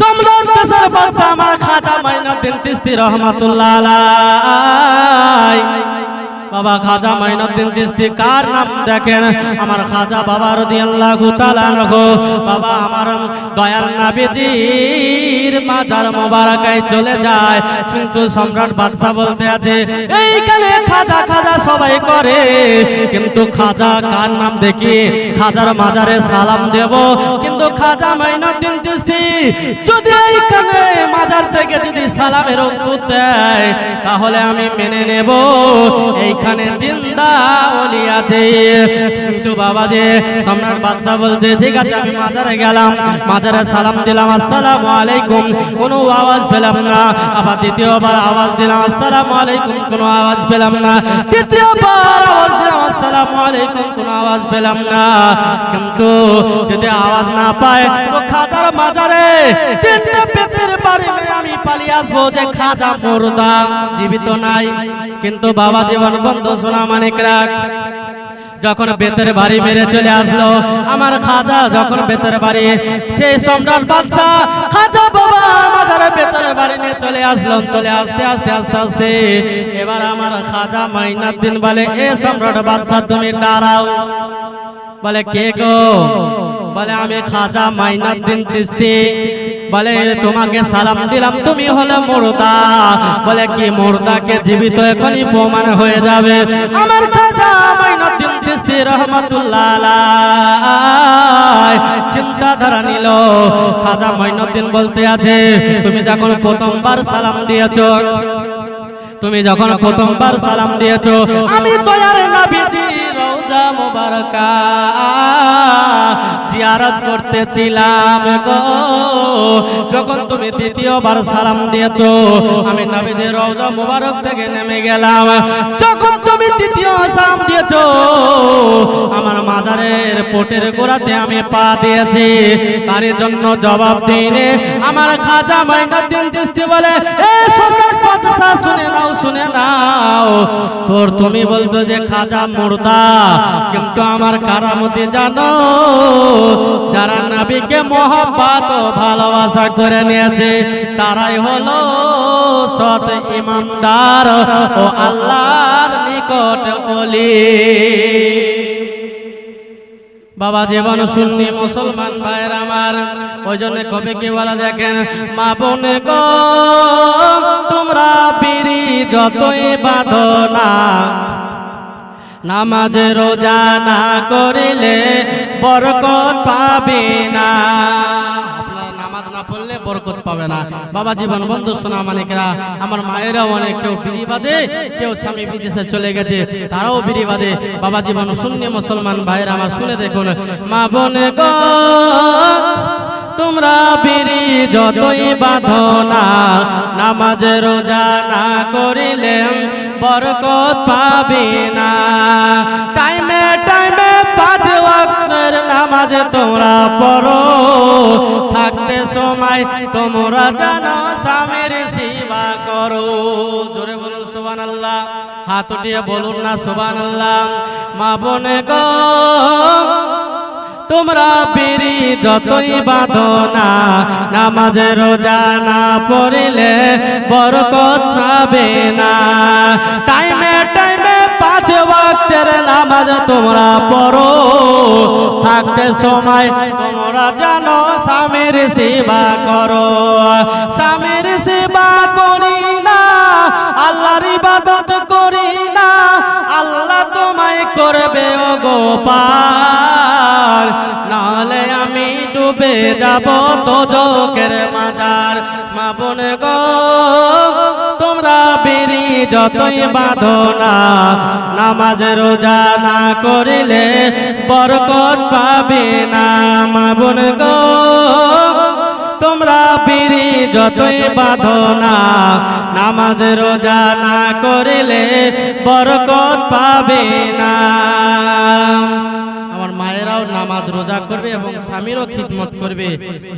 সম্রাট দেশের বাচ্চা আমার খাজা মাইনুদ্দিন চিস্তি রহমাতুল্লাহ আলাইহি। বাবা খাজা মাইনুদ্দিন চিস্তি কার নাম দেখেন? আমার খাজা বাবা রাদিয়াল্লাহু তাআলা নগো বাবা, আমার দয়ার নবীজির মাজার মোবারকায় চলে যায়। কিন্তু সম্রাট বাদশা বলতে আছে, এইখানে খাজা খাজা সবাই করে। কিন্তু খাজা কার নাম দেখি? খাজার মাজারে সালাম দেব। কিন্তু খাজা মাইনুদ্দিন চিস্তি যদি এইখানে মাজার থেকে যদি সালামের উত্তর দেয়, তাহলে আমি মেনে নেব, এইখানে জিন্দা ওলি আছে। কিন্তু বাবা যে সম্রাট বাদশা বলছে, ঠিক আছে, আমি মাজারে গেলাম, মাজারে সালাম দিলাম, আসসালামু আলাইকুম। কোনো আওয়াজ পেলাম না। আবার দ্বিতীয়বার আওয়াজ দিলাম, আসসালামু আলাইকুম। কোনো আওয়াজ পেলাম না। তৃতীয়বার আওয়াজ দিলাম, আসসালামু আলাইকুম। কোনো আওয়াজ পেলাম না। কিন্তু যদি আওয়াজ না পায়, তো খাজার মাজারে তিনটা পেতের বাড়ি মেরে আসব যে জীবিত নাই। কিন্তু বাবা জীবন সোনা যখন বেতের বাড়ি মেরে চলে আসলো, আমার খাজা যখন বেতের বাড়ি, সেই সম্রাট বাদশা খাজা বাবা মাজারে বেতের বাড়ি নিয়ে চলে আসলো। চলে আসতে আসতে, আস্তে আস্তে এবার আমার খাজা মাইনার দিন বলে, এ সম্রাট বাদশা তুমি দাঁড়াও। বলে, কে গো? বলে, আমি খাজা মাইনার দিন চিস্তি বলে, তোমাকে সালাম দিলাম, তুমি হলে মোরদা। বলে, কি মোরদাকে জীবিত এখনই প্রমাণ হয়ে যাবে? আমার খাজা মাইনাদ্দিন চিস্তি রহমাতুল্লাহ চিন্তাধারা নিল। খাজা মাইনুদ্দিন বলতে আছে, তুমি যখন প্রথমবার সালাম দিয়েছ তুমি যখন প্রথমবার সালাম দিয়েছ, আমি দয়ার নবীজি রওজা মুবারকা জিয়ারত করতেছিলাম গো। যখন তুমি দ্বিতীয়বার সালাম দিয়েছ, আমি নবীজি রওজা মুবারক থেকে নেমে গেলাম। যখন তুমি দ্বিতীয় সালাম দিয়েছ, আমার মাজারের পোটের গোড়াতে আমি পা দিয়েছি। তার জন্য জবাব দিনে আমার খাজা মাইনুদ্দিন চিস্তি বলে, এ সম্রাট বাদশা শুনে নাও শুনে নাও। তোর তুমি বলতো যে খাজা মুর্দা, কিন্তু আমার কারামতি জানো, যারা নবীকে মহব্বত ভালোবাসা করে নিয়েছে, তারাই হলো সৎ ইমানদার ও আল্লাহর নিকট ওলি। বাবা, জীবন শুননি মুসলমান ভাইয়ের আমার। ওই জন্য কবে কি বলা দেখেন, মা বোন গো তোমরা বিড়ি যতই বাঁধো না, নামাজে রোজা না করিলে বরকত পাবে না। পড়লে বরকত পাবে না। বাবা জীবন বন্ধু সোনা মানিকরা, আমার মায়েরাও অনেক কেউ বিড়ি বাঁধে, কেউ স্বামী বিদেশে চলে গেছে, তারাও বিড়ি বাঁধে। বাবা জীবন শূন্য মুসলমান ভাইয়ের, আমার শুনে দেখুন, মা বোন তোমরা বিড়ি যতই বাঁধো না, নামাজে রোজা না করিলে বরকত পাবে না। টাইমে টাইমে পাঁচ ওয়াক্তের নামাজে তোমরা পড়ো, থাকতে সময় তোমরা জানো স্বামীর সেবা করো। জোরে বলুন সুবান আল্লাহ হাত উঠিয়ে বলুন না সুবান আল্লাহ মা বোনে গো তোমরা বিড়ি যতই বাঁধো না নামাজে রোজা না পড়িলে বরকত পাবে না। টাইমে টাইমে পাঁচ ওয়াক্তের নামাজ তোমরা পড়ো। থাকতে সময় তোমরা জানো স্বামীর সেবা করো। করবে ও গোপাল নাহলে আমি ডুবে যাব তো যোগের মাজার। মা বোন গো, তোমরা বিড়ি যতই বাঁধো না, নামাজ রোজা না করিলে বরকত পাবে না। মা বোন গো যতই বাঁধো না নামাজ রোজা না করিলে বরকত পাবে না। আমার মায়েরাও নামাজ রোজা করবে এবং স্বামীরও খিদমত করবে।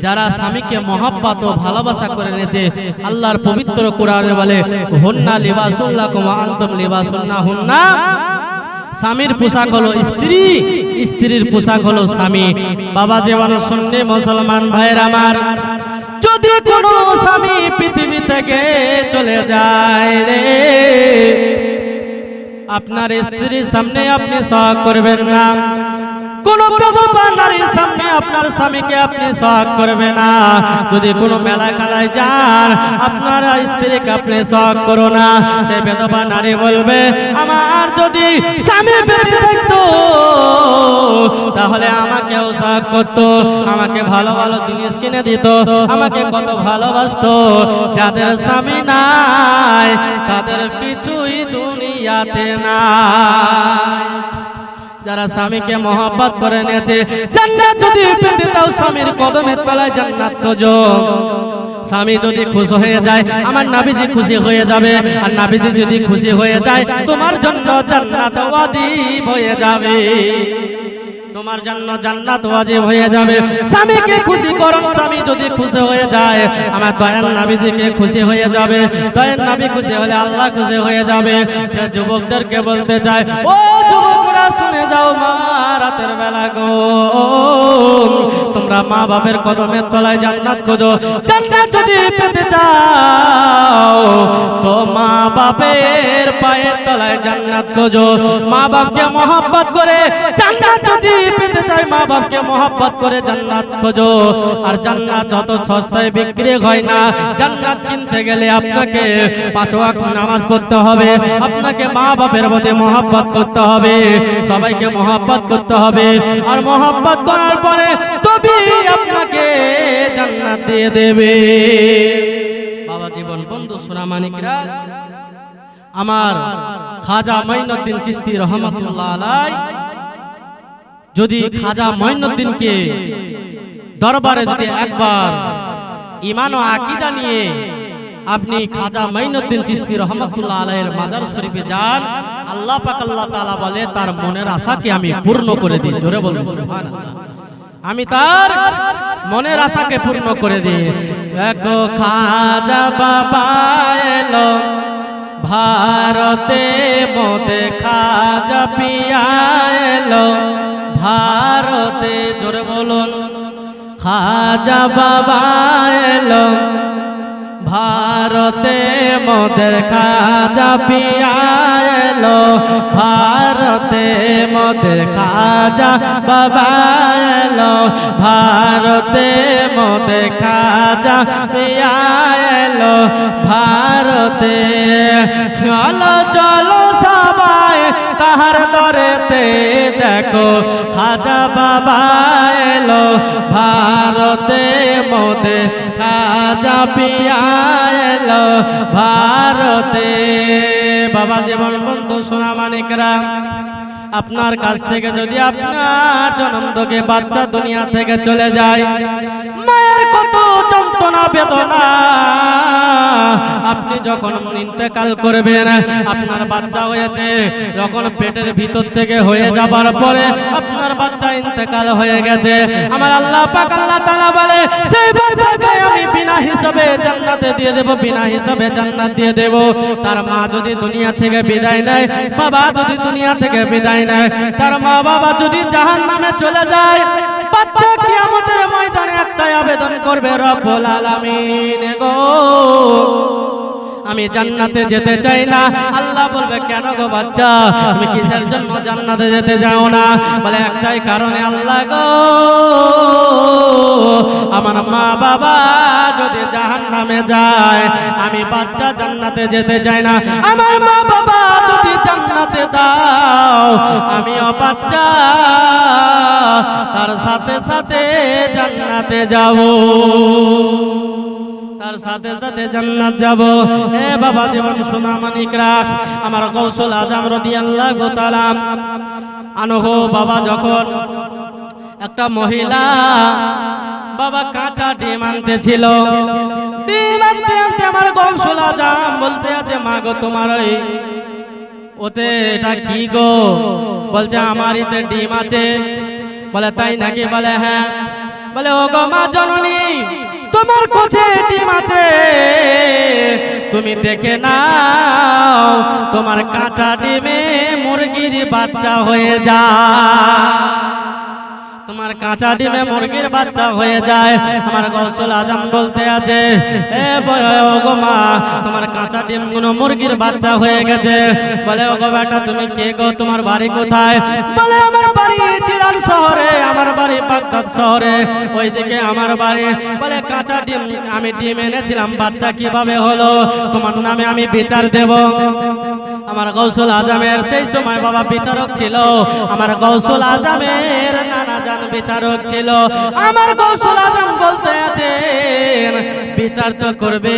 যারা স্বামীকে মহাব্বাত ও ভালোবাসা করে নিয়েছে আল্লাহর পবিত্র কোরআনে বলে, হন্না লিবাসুল্লাহ কুমা আন্তম লিবাসুল্লাহ হুন্না। স্বামীর পোশাক হলো স্ত্রী, স্ত্রীর পোশাক হলো স্বামী। বাবা যেমন শুননি মুসলমান ভাইয়ের আমার। যদি কোনো স্বামী পৃথিবী থেকে চলে যায় রে, আপনার স্ত্রীর সামনে আপনি সহ করবেন না। কোন বিধবা নারীর সামনে আপনার স্বামীকে আপনি সহাগ করবে না। যদি কোনো মেলা খেলায় যান, আপনার স্ত্রীকে আপনি সহাগ করো না। সে বিধবা নারী বলবে, আমার যদি স্বামী বেঁচে থাকতো, তাহলে আমাকেও সহাগ করতো, আমাকে ভালো ভালো জিনিস কিনে দিত, আমাকে কত ভালোবাসতো। যাদের স্বামী নাই, তাদের কিছুই দুনিয়াতে নাই। যারা স্বামীকে মহব্বত করে নিয়েছে, জান্নাত যদি পেতে তাও স্বামীর কদমের তলায় জান্নাত খোঁজো। স্বামী যদি খুশি হয়ে যায়, আমার নাবিজি খুশি হয়ে যাবে। আর নাবিজি যদি খুশি হয়ে যায়, তোমার জন্য জান্নাত ওয়াজিব হয়ে যাবে। তোমার জন্য জান্নাত ওয়াজিব হয়ে যাবে। স্বামীকে খুশি করুন, স্বামী যদি খুশি হয়ে যায়, আমার দয়াল নাবিজিকে খুশি হয়ে যাবে। দয়াল নাবি খুশি হলে আল্লাহ খুশি হয়ে যাবে। যুবকদেরকে বলতে চায়, ও যুবকরা, শুনে যাও মা, রাতের বেলা গো। তোমরা মা বাপের কদমের তলায় জান্নাত খোঁজো। জান্নাত যদি পেতে চাও, তো মা বাপের পায়ের তলায় জান্নাত খোঁজো। মা বাপকে মহব্বত করে জান্নাত যদি পেতে চাই, মা বাপকে মহব্বত করে জান্নাত খোঁজো। আর জান্নাত যত সস্তায় বিক্রি হয় না, জান্নাত কিনতে গেলে আপনাকে পাঁচ ওয়াক্ত নামাজ পড়তে হবে, আপনাকে মা বাপের প্রতি মহব্বত করতে হবে, সবাইকে মহব্বত করতে হবে। আর মহব্বত করার পরে তবে আপনাকে জান্নাত দিয়ে দেবে। বাবা জীবন, বন্ধু সোনা মানিকরা, আমার খাজা মাইনুদ্দিন চিস্তি রহমতুল্লাহ আলাই যদি খাজা মঈনুদ্দিনকে দরবারে যদি একবার ইমান ও আকিদা নিয়ে আপনি খাজা মাইনুদ্দিন চিস্তি রহমতুল্লাহ আলাইয়ের মাজার শরীফে যান আল্লাহ পাক আল্লাহ তাআলা বলে তার মনের আশাকে আমি পূর্ণ করে দিই জোরে বলব সুবহানাল্লাহ। আমি তার মনের আশাকে পূর্ণ করে দিই। দেখো খাজা বাবা এলো ভারতে মোদে খাজা পিয়া এলো ভারতে জোরে বলুন। খাজা বাবা এলো। ভারতে মদের খাজা পিয়া এলো। ভারতে মোদের খাজা বাবা এলো। ভারতে মোদে খাজা পিয়া এলো। ভারতে চলো চলো সবাই তাহার দরেতে দেখো, খাজা বাবা এলো ভারতে, মোদে খাজা পিয়া এলো ভারতে। বাবা জীবন বন্ধু সোনা মানিকরা, আপনার কাছ থেকে যদি আপনার জনমদকে বাচ্চা দুনিয়া থেকে চলে যায়, মায়ের কত যন্ত্রণা বেদনা। আপনি যখন ইন্তেকাল করবেন, আপনার বাচ্চা হয়েছে, যখন পেটের ভিতর থেকে হয়ে যাবার পরে আপনার বাচ্চা ইন্তেকাল হয়ে গেছে। আমার আল্লাহ পাক, আল্লাহ তাআলা বলে, সেই বাচ্চাকে আমি বিনা হিসাবে জান্নাতে দিয়ে দেব, বিনা হিসাবে জান্নাত দিয়ে দেব। তার মা যদি দুনিয়া থেকে বিদায় নেয়, বাবা যদি দুনিয়া থেকে বিদায় নেয়, তার মা বাবা যদি জাহান্নামে চলে যায় বাচ্চা কিয়ামতের ময়দানে একটাই আবেদন করবে রব্বুল আলামিন। গো আমি জান্নাতে যেতে চাই না। আল্লাহ বলবে, কেন গো বাচ্চা? তুমি কিসের জন্য জান্নাতে যেতে যাও না? বলে, একটাই কারণে আল্লাহ গো, আমার মা বাবা যদি জাহান্নামে যায়, আমি বাচ্চা জান্নাতে যেতে চাই না। আমার মা বাবা যদি জান্নাতে দাও, আমিও বাচ্চা তার সাথে সাথে জান্নাতে যাব। তার সাথে সাথে জান্নাত যাব। এ বাবা, জীবন সোনা মানিক রাখ। আমার কৌশল আজম রদি আল্লাহ গোতালাম আনহো। বাবা, যখন একটা মহিলা বাবা কাঁচা ডিম আনতে ছিল ডিম আনতে আনতে আমার কৌশল আজম বলতে আছে, মা গো, তোমার ওই ওতে এটা কি গো? বলছে আমার ইতে ডিম আছে। বলে, তাই নাকি? বলে হ্যাঁ। বলে ও গো মা জননী তোমার কোচে ডিম আছে। তুমি দেখে নাও, তোমার কাঁচা ডিমে মুরগির বাচ্চা হয়ে যা তোমার কাঁচা ডিমে মুরগির বাচ্চা হয়ে যায়। আমার গৌসুল আজম বলতে আছে, এ গো মা, তোমার কাঁচা ডিমগুলো মুরগির বাচ্চা হয়ে গেছে। বলে ও গো বেটা, তুমি কে গো? তোমার বাড়ি কোথায়? বলে, আমার বাড়ি চিরাল শহরে, আমার বাড়ি বাগদাদ শহরে। ওইদিকে আমার বাড়ি। বলে, কাঁচা ডিম, আমি ডিম এনেছিলাম, বাচ্চা কীভাবে হলো? তোমার নামে আমি বিচার দেব। আমার গৌসুল আজমের, সেই সময় বাবা বিচারক ছিল। আমার গৌসুল আজমের নানা জান বিচারক ছিল। আমার গৌসুল আজম বলতে আছেন বিচার তো করবে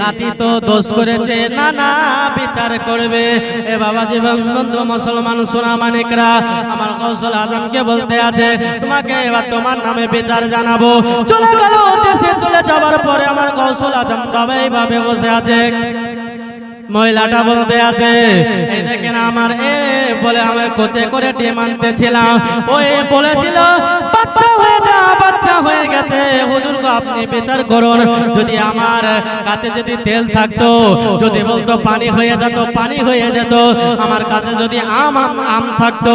রাতি তো দোষ করেছে না না বিচার করবে। এ বাবা জীবন বন্ধু, মুসলমান সোনা মানিকরা আমার কৌশল আজমকে বলতে আছে, তোমাকে এবার তোমার নামে বিচার জানাব। চলে গেল দেশে চলে যাওয়ার পরে আমার কৌশল আজম বাবা এইভাবে বসে আছে। মহিলাটা বলতে আছে, এই দেখেন আমার এ বলে আমার কোচে করে টিম আনতেছিলাম। এ বলেছিল বাচ্চা হয়ে যা, বাচ্চা হয়ে গেছে। হুজুর আপনি বিচার করুন। যদি আমার কাছে যদি তেল থাকতো, যদি বলতো পানি হয়ে যেত, পানি হয়ে যেত, আমার কাছে যদি আম আম থাকতো,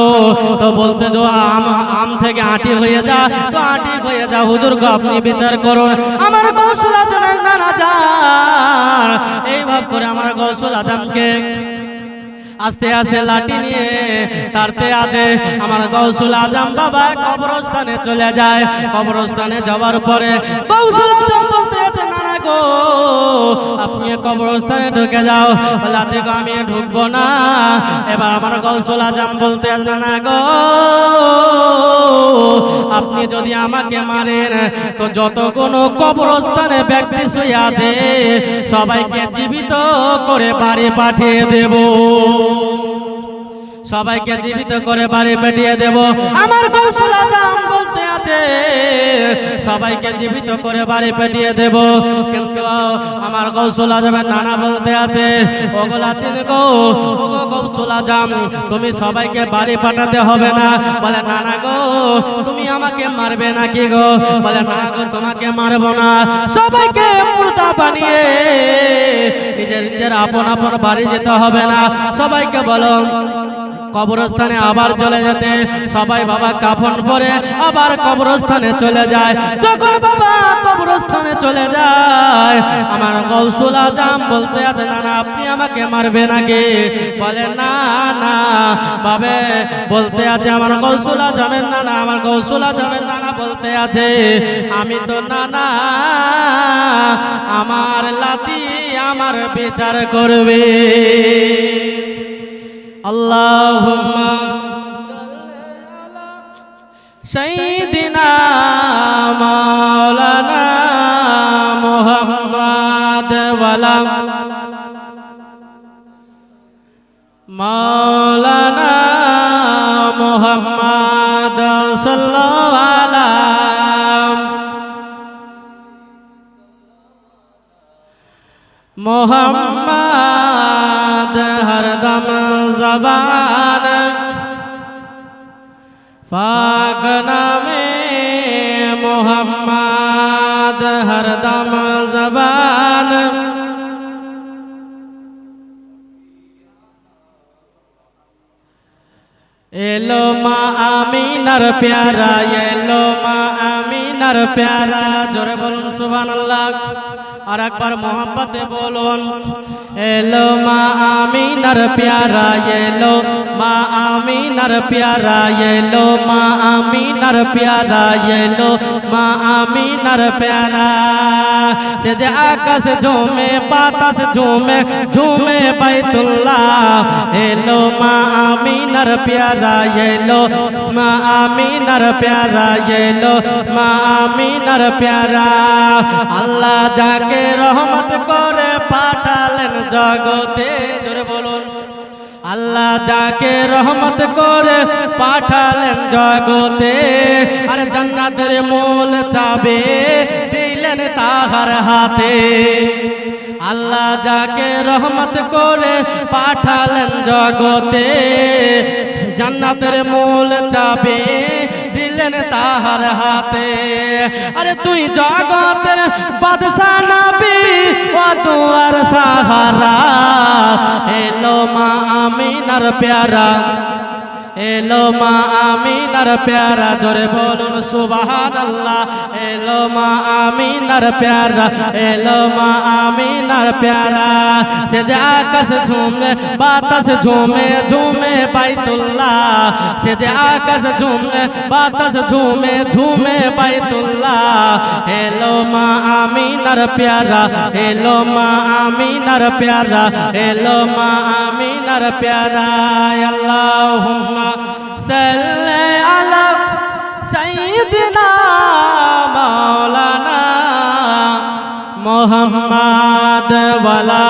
তো বলতে যে, আম আম থেকে আটি হয়ে যা, তো আটি হয়ে যা। হুজুর গো, আপনি বিচার করুন। আমার কৌশল আচরণের নানা যান এই ভাব করে আমার গৌসল আজমকে আস্তে আস্তে লাঠি নিয়ে তারতে আছে আমার গৌসুল আজম বাবা কবরস্থানে চলে যায়। কবরস্থানে যাওয়ার পরে গৌসুল আজম বলতে আছে নানা গো। আপনি কবরস্থানে ঢুকে যাও। লাতে গো, আমি ঢুকবো না। এবার আমার গৌসুল আজম বলতে আছে নানা গো। আপনি যদি আমাকে মারেন, তো যত কোনো কবরস্থানে ব্যক্তি শুয়ে আছে, সবাইকে জীবিত করে বাড়ি পাঠিয়ে দেব। সবাইকে জীবিত করে বাড়ি পেটিয়ে দেব। আমার কৌশল আজম বলতে আছে। সবাইকে জীবিত করে বাড়ি পেটিয়ে দেব। কিন্তু আমার কৌশল আজমের নানা বলতে আছে ওগোলা তিন গো ওগো কৌশল আজম তুমি সবাইকে বাড়ি পাঠাতে হবে না। বলে নানা গো তুমি আমাকে মারবে নাকি গো? বলে না গো তোমাকে মারবো না। সবাইকে মুর্দা বানিয়ে নিজের নিজের আপন আপন বাড়ি যেতে হবে না। সবাইকে বলো কবরস্থানে আবার চলে যেতে। সবাই বাবা কাফন পরে আবার কবরস্থানে চলে যায়। যখন বাবা কবরস্থানে চলে যায়, আমার কৌশল আজাম বলতে আছে, না না, আপনি আমাকে মারবে নাকি বলে, না না, বাবে। বলতে আছে, আমার কৌশল আজমের না না আমার কৌশল আজমের নানা বলতে আছে, আমি তো না না আমার লাতি আমার বিচার করবে। اللهم سيدنا مولانا محمد ولا مولانا محمد صلى الله على محمد জবান পাক নামে মোহাম্মদ হরদম জবান। এলো মা আমিনার প্যারা এলো মা আমিনার প্যারা, জোরে বলুন সুবহানাল্লাহ। আর একবার মোহাম্মতে বলুন, এলো মা আমিনার প্যারা, এলো মা আমিনার প্যারা, এলো মা আমিনার প্যারা, এলো মা আমিনার প্যারা। সে যে আকাশ ঝুমে বাতাস ঝুমে ঝুমে বাইতুল্লাহ। এলো মা আমিনার প্যারা, এলো মা আমিনার প্যারা, এলো মা আমিনার প্যারা। আল্লাহ যাকে রহমত করে পাঠালেন জগতে, জোরে বলুন। আল্লাহ যাকে রহমত করে পাঠালেন জগতে, আর জান্নাতের মূল চাবে দিলেন তাহার হাতে। আল্লাহ যাকে রহমত করে পাঠালেন জগতে, জান্নাতের মূল চাবে দিলেন তাহার হাতে আরে তুই জগতের বাদশা নবী ও তুয়ার সাহারা এলো মা আমিনার প্যারা এলো মা আমিনার প্যারা, জোরে বলুন সুবাহান আল্লাহ এলো মা আমিনার প্যারা, এলো মা আমিনার প্যারা। সে যে আকাশ ঝুমে, বাতাস ঝুমে ঝুমে বাইতুল্লাহ। সে যে আকাশ ঝুমে, বাতাস ঝুমে ঝুমে বাইতুল্লাহ। এলো মা আমিনার প্যারা, এলো মা আমিনার প্যারা, এলো মা আমিনার প্যারা আল্লাহুম্মা সাল্লি আলা সাইয়্যিদিনা মাওলানা মুহাম্মদ ওয়ালা